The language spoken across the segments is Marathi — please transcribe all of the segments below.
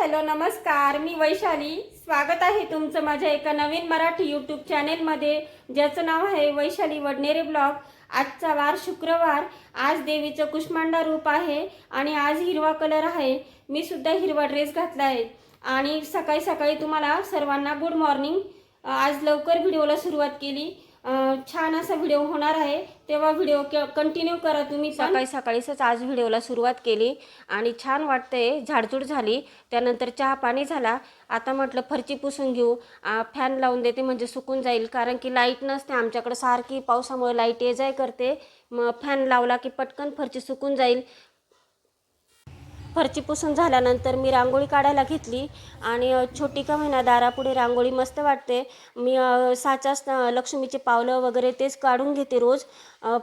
हॅलो नमस्कार. मी वैशाली. स्वागत आहे तुमचं माझ्या एका नवीन मराठी यूट्यूब चॅनेलमध्ये ज्याचं नाव आहे वैशाली वडनेरे ब्लॉग. आजचा वार शुक्रवार. आज देवीचं कुष्मांडा रूप आहे आणि आज हिरवा कलर आहे. मी सुद्धा हिरवा ड्रेस घातला आहे आणि सकाळी सकाळी तुम्हाला सर्वांना गुड मॉर्निंग आज लवकर व्हिडिओला सुरुवात केली. छान असा व्हिडिओ होणार आहे. तेव्हा व्हिडिओ कंटिन्यू करा तुम्ही सकाळी सकाळीच आज व्हिडिओला सुरुवात केली आणि छान वाटतंय. झाडझूड झाली. त्यानंतर चहा पाणी झाला. आता म्हटलं फरची पुसून घेऊ. फॅन लावून देते म्हणजे सुकून जाईल. कारण की लाइट नसते आमच्याकडे. सारखी पावसामुळे लाइट ये जाय करते. मग फॅन लावला की पटकन फरची सुकून जाईल. फरची पुसून झाल्यानंतर मी रांगोळी काढायला घेतली आणि छोटी का महिना दारापुढे रांगोळी मस्त वाटते. मी अ, साचाच लक्ष्मीचे पावलं वगैरे तेच काढून घेते रोज.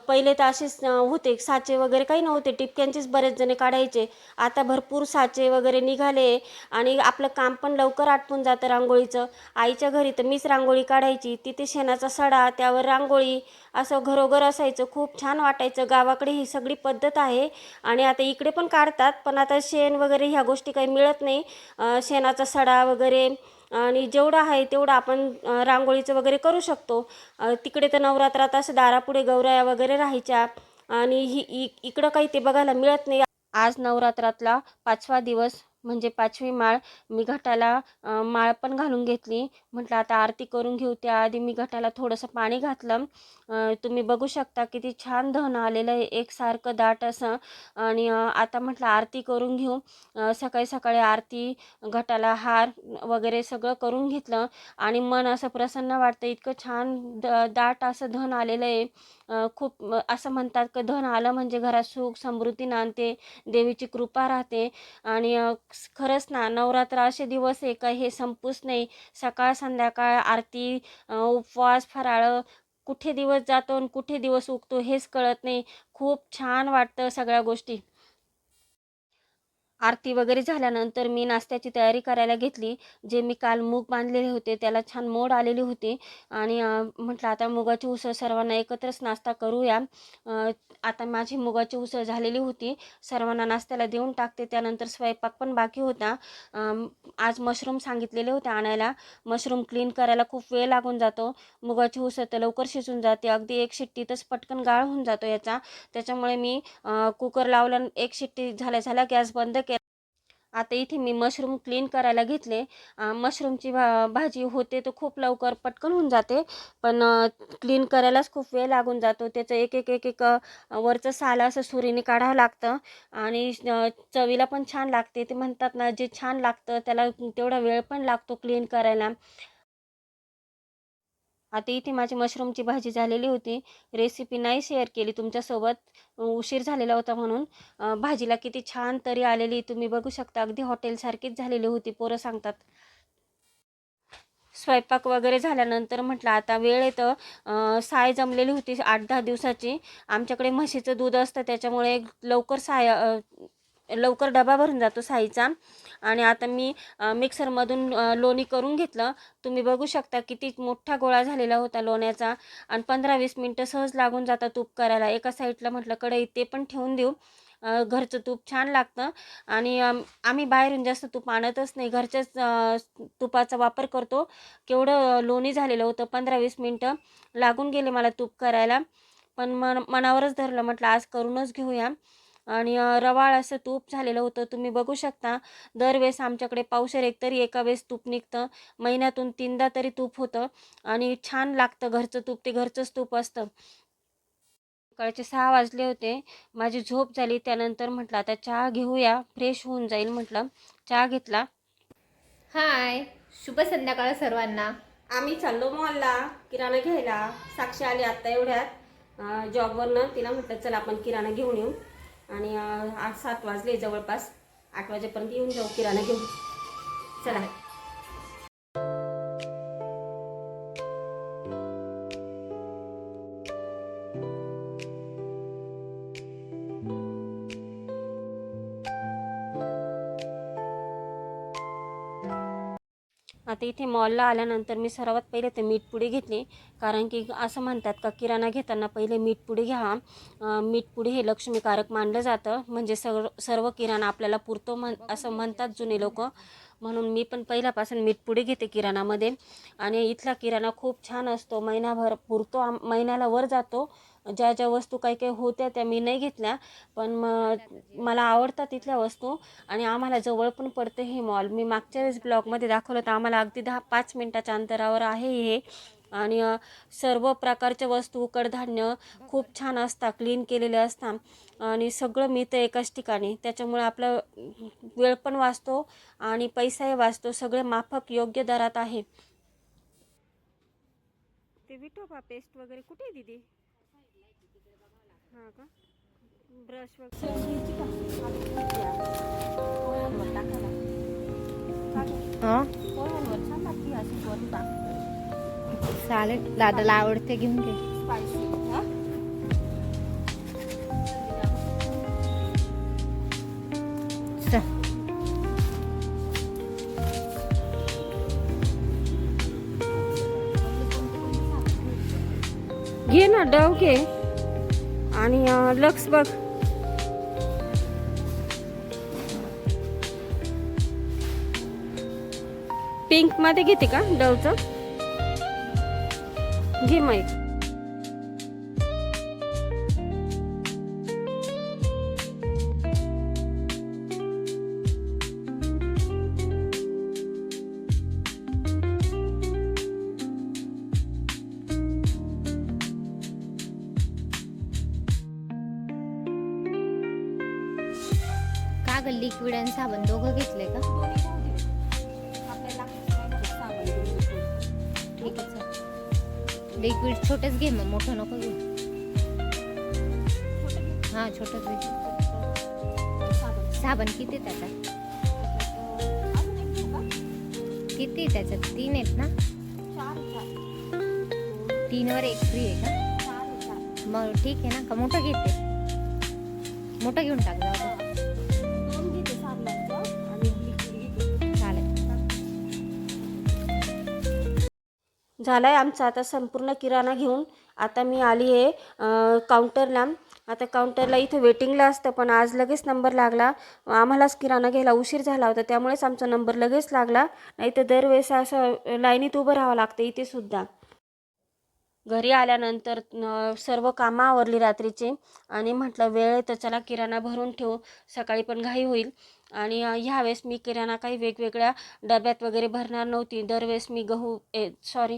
पहिले तर असेच होते. साचे वगैरे काही नव्हते. टिपक्यांचेच बरेच जण काढायचे. आता भरपूर साचे वगैरे निघाले आणि आपलं काम पण लवकर आटपून जातं रांगोळीचं. आईच्या घरी तर मीच रांगोळी काढायची. तिथे शेणाचा सडा त्यावर रांगोळी असं घरोघर असायचं खूप छान वाटायचं. गावाकडे ही सगळी पद्धत आहे आणि आता इकडे पण काढतात पण आता शेण वगैरे ह्या गोष्टी काही मिळत नाही. शेणाचा सडा वगैरे आणि जेवढं आहे तेवढं आपण रांगोळीचं वगैरे करू शकतो. तिकडे तर नवरात्रात असं दारापुढे गौराया वगैरे राहायच्या आणि ही इ इकडं काही ते बघायला मिळत नाही. आज नवरात्रातला पाचवा दिवस म्हणजे पाचवी माळ मी घटाला माळ पण घालून घेतली. म्हटलं आता आरती करून घेऊ. त्याआधी मी घटाला थोडंसं पाणी घातलं. तुम्ही बघू शकता किती छान धन आलेलं आहे. एकसारखं दाट असं. आणि आता म्हटलं आरती करून घेऊ. सकाळी सकाळी आरती घटाला हार वगैरे सगळं करून घेतलं. आणि मन असं प्रसन्न वाटतं. इतकं छान द दाट असं धन आलेलं आहे. खूप असं म्हणतात का धन आलं म्हणजे घरात सुख समृद्धी नांदते. देवीची कृपा राहते. आणि खरंच ना नवरात्र असे दिवस आहे का हे संपूच नाही. सकाळ संध्याकाळ आरती उपवास फराळ कुठे दिवस जातो आणि कुठे दिवस उगतो हेच कळत नाही. खूप छान वाटतं सगळ्या गोष्टी. आरती वगैरे झाल्यानंतर मी नाश्त्याची तयारी करायला घेतली. जे मी काल मूग बांधलेले होते त्याला छान मोड आलेली होती. आणि म्हटलं आता मुगाची उसळ सर्वांना एकत्रच नाश्ता करूया. आता माझी मुगाची उसळ झालेली होती. सर्वांना नाश्त्याला देऊन टाकते. त्यानंतर स्वयंपाक पण बाकी होता. आज मशरूम सांगितलेले होते आणायला. मशरूम क्लीन करायला खूप वेळ लागून जातो. मुगाची उसळ तर लवकर शिजून जाते. अगदी एक शिट्टीतच पटकन गाळ होऊन जातो याचा. त्याच्यामुळे मी कुकर लावलं. आणि एक शिट्टी झाल्या झाल्या गॅस बंद केला. आता इथे मी मशरूम क्लीन करायला घेतले. मशरूमची भा भाजी होते तर खूप लवकर पटकन होऊन जाते. पण क्लीन करायलाच खूप वेळ लागून जातो. त्याचं एक एक एक एक वरचं साल असं सुरीने काढावं लागतं. आणि चवीला पण छान लागते. ते म्हणतात ना जे छान लागतं त्याला तेवढा वेळ पण लागतो क्लीन करायला. आता इथे माझी मशरूमची भाजी झालेली होती. रेसिपी नाही शेअर केली. तुमच्यासोबत उशीर झालेला होता म्हणून. भाजीला किती छान तरी आलेली. तुम्ही बघू शकता अगदी हॉटेलसारखीच झालेली होती. पोरं सांगतात. स्वयंपाक वगैरे झाल्यानंतर म्हटलं आता वेळ येतं साय जमलेली होती आठ दहा दिवसाची. आमच्याकडे म्हशीचं दूध असतं त्याच्यामुळे लवकर साय लवकर डबा भरून जातो साईचा. आणि आता मी मिक्सरमधून लोणी करून घेतलं. तुम्ही बघू शकता किती मोठा गोळा झालेला होता लोण्याचा. आणि पंधरा वीस मिनटं सहज लागून जातात तूप करायला. एका साईडला म्हटलं कढई ते पण ठेवून देऊ. घरचं तूप छान लागतं. आणि आम्ही बाहेरून जास्त तूप आणतच नाही. घरच्याच तुपाचा वापर करतो. केवढं लोणी झालेलं होतं. पंधरा वीस मिनटं लागून गेले मला तूप करायला. पण मन मनावरच धरलं. म्हटलं आज करूनच घेऊया. आणि रवाळ असं तूप झालेलं होतं. तुम्ही बघू शकता. दरवेळेस आमच्याकडे पावशेर एक तरी एका वेळेस तूप निघतं. महिन्यातून तीनदा तरी तूप होतं. आणि छान लागतं घरचं तूप. ते घरचंच तूप असतं. सकाळचे सहा वाजले होते. माझी झोप झाली. त्यानंतर म्हटलं आता चहा घेऊया. फ्रेश होऊन जाईल. म्हटलं. चहा घेतला. हाय. शुभ संध्याकाळ सर्वांना. आम्ही चाललो मॉलला. किराणा घ्यायला. साक्षी आली आत्ता एवढ्यात. जॉबवरनं. तिला म्हटलं चला आपण किराणा घेऊन येऊ. आणि आज सात वाजले जवळपास. आठ वाजेपर्यंत येऊन जाऊ किराणा घेऊन. चला. आता इथे मॉलला आल्यानंतर मी सर्वात पहिले ते मीठ पुडी घेतली. कारण की असं म्हणतात का किराणा घेताना पहिले मीठ पुडी घ्या. मीठपुडी मीठ पुडी हे लक्ष्मीकारक मानलं जातं. म्हणजे सर्व सर्व किराणा आपल्याला पुरतो म्हण असं म्हणतात जुने लोक. म्हणून मी पण पहिल्यापासून मीठ पुडी घेते किराणामध्ये. आणि इथला किराणा खूप छान असतो. महिनाभर पुरतो. आम महिन्याला वर जातो. ज्या ज्या वस्तू काही काही होत्या त्या मी नाही घेतल्या. पण मग मला आवडतात तिथल्या वस्तू आणि आम्हाला जवळ पण पडते हे मॉल मी मागच्या वेळेस ब्लॉगमध्ये दाखवलं तर आम्हाला अगदी दहा पाच मिनटाच्या अंतरावर आहे हे. आणि सर्व प्रकारच्या वस्तू कडधान्य खूप छान असतात क्लीन केलेले असतात. आणि सगळं मिळतं एकाच ठिकाणी. त्याच्यामुळे आपला वेळ पण वाचतो आणि पैसाही वाचतो. सगळे माफक योग्य दरात आहे. ते विठोबा पेस्ट वगैरे कुठे दिदी दीदी? हां का? ब्रश चालेल. दादाला आवडते घेऊन घे. घे ना डव घे. आणि लक्स बघ. पिंकमध्ये घेते का डवचं? घे मग लिक्विड आणि साबण दोघं घेतले का? ठीक आहे सर लिक्विड छोटंच घे मग मोठं नको घे हां छोटंच घे. साबण किती त्याचा किती त्याच्यात? तीन आहेत ना? तीनवर एक फ्री आहे का? मग ठीक आहे ना का मोठं घेते? मोठं घेऊन टाक जाऊ झाला आहे आमचा. आता संपूर्ण किराणा घेऊन आता मी आली आहे काउंटरला आता काउंटरला इथं वेटिंगला असतं पण आज लगेच नंबर लागला. आम्हालाच किराणा घ्यायला उशीर झाला होता त्यामुळेच आमचा नंबर लगेच लागला. नाही तर दरवेळेस असं लाईनीत उभं राहावं लागतं इथे सुद्धा. घरी आल्यानंतर सर्व कामं आवरली रात्रीचे. आणि म्हटलं वेळ तर चला किराणा भरून ठेवू. सकाळी पण घाई होईल. आणि ह्यावेळेस मी किराणा काही वेगवेगळ्या डब्यात वगैरे भरणार नव्हती. दरवेळेस मी गहू ए सॉरी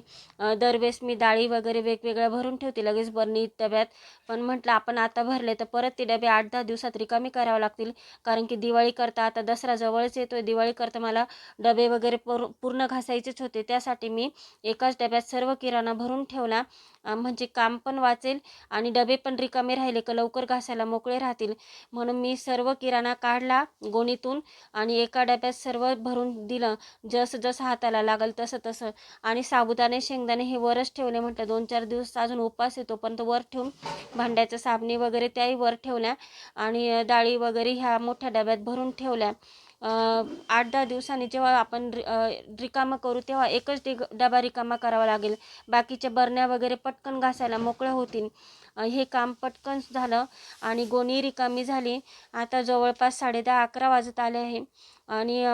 दरवेळेस मी डाळी वगैरे वेगवेगळ्या भरून ठेवते. लगेच बरणी डब्यात. पण म्हटलं आपण आता भरले तर परत ते डबे आठ दहा दिवसात रिकामी करावे लागतील. कारण की दिवाळी करता आता दसरा जवळच येतो दिवाळी करता मला डबे वगैरे पूर पूर्ण घासायचेच होते. त्यासाठी मी एकाच डब्यात सर्व किराणा भरून ठेवला. म्हणजे काम पण वाचेल आणि डबे पण रिकामे राहिले का लवकर घासायला मोकळे राहतील. म्हणून मी सर्व किराणा काढला. गोणीत गोणीतून आणि एका डब्यात सर्व भरून दिलं जसं जसं हाताला लागल तसं तसं. आणि साबुदाणे शेंगदाणे हे वरच ठेवले म्हटलं दोन चार दिवस अजून उपास येतो पण तो वर ठेवून भांड्याचं साबणी वगैरे त्याही वर ठेवल्या आणि डाळी वगैरे ह्या मोठ्या डब्यात भरून ठेवल्या. आठ दहा दिवसांनी जेव्हा आपण रि- रिकामं करू तेव्हा एकच डि डबा रिकामा करावा लागेल. बाकीच्या बरण्या वगैरे पटकन घासायला मोकळ्या होतील. हे काम पटकन झालं आणि गोणी रिकामी झाली. आता जवळपास साडेदहा अकरा वाजत आले आहे. आणि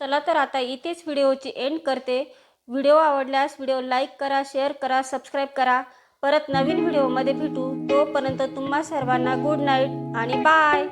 चला तर आता इथेच व्हिडिओची एंड करते. व्हिडिओ आवडल्यास व्हिडिओ लाईक करा शेअर करा सबस्क्राईब करा. परत नवीन व्हिडिओमध्ये भेटू. तोपर्यंत तुम्हा सर्वांना गुड नाईट आणि बाय!